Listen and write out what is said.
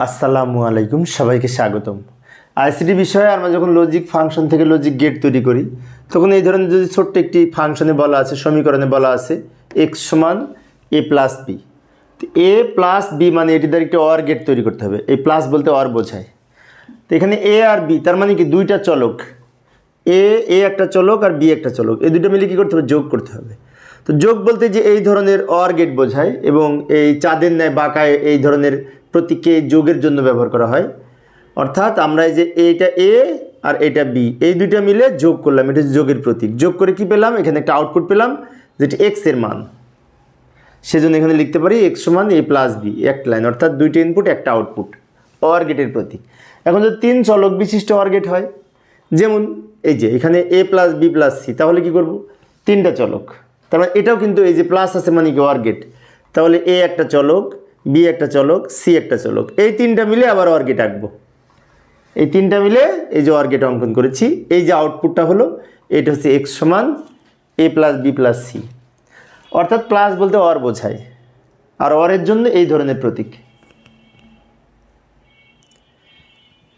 আসসালামু আলাইকুম, সবাইকে স্বাগতম। আইসিটি বিষয়ে আমরা যখন লজিক ফাংশন থেকে লজিক গেট তৈরি করি, তখন এই ধরনের যদি ছোট্ট একটি ফাংশনে বলা আছে, সমীকরণে বলা আছে এক্স সমান A plus B A plus B মানে এটি দ্বারা একটি অর গেট তৈরি করতে হবে। এই প্লাস বলতে অর বোঝায়। তো এখানে এ আর বি তার মানে কি দুইটা চলক। এ এ একটা চলক আর বি একটা চলক। এই দুটো মিলে কী করতে হবে? যোগ করতে হবে। তো যোগ বলতে যে এই ধরনের অর গেট বোঝায় এবং এই চাঁদের ন্যায় বাঁকায় এই ধরনের প্রতীককে যোগের জন্য ব্যবহার করা হয়। অর্থাৎ আমরা এই যে এইটা এ আর এটা বি, এই দুইটা মিলে যোগ করলাম। এটা যোগের প্রতীক। যোগ করে কি পেলাম? এখানে একটা আউটপুট পেলাম, যেটি এক্সের মান। সেজন্য এখানে লিখতে পারি এক্স সমান এ প্লাস বি এক লাইন অর্থাৎ দুইটা ইনপুট একটা আউটপুট অর গেটের প্রতীক। এখন যদি তিন চলক বিশিষ্ট অর গেট হয়, যেমন এই যে এখানে A plus B plus C তাহলে কি করব? তিনটা চলক। তার এটাও কিন্তু এই যে প্লাস আছে মানে কি ওয়ার গেট তাহলে এ একটা চলক বি একটা চলক সি একটা চলক। এই তিনটা মিলে আবার ওয়ার গেট আঁকবো। এই তিনটা মিলে এই যে ওয়ার গেট অঙ্কন করেছি। এই যে আউটপুটটা হলো, এটা হচ্ছে এক্স সমান A plus B plus C অর্থাৎ প্লাস বলতে অর বোঝায়। আর অরের জন্য এই ধরনের প্রতীক।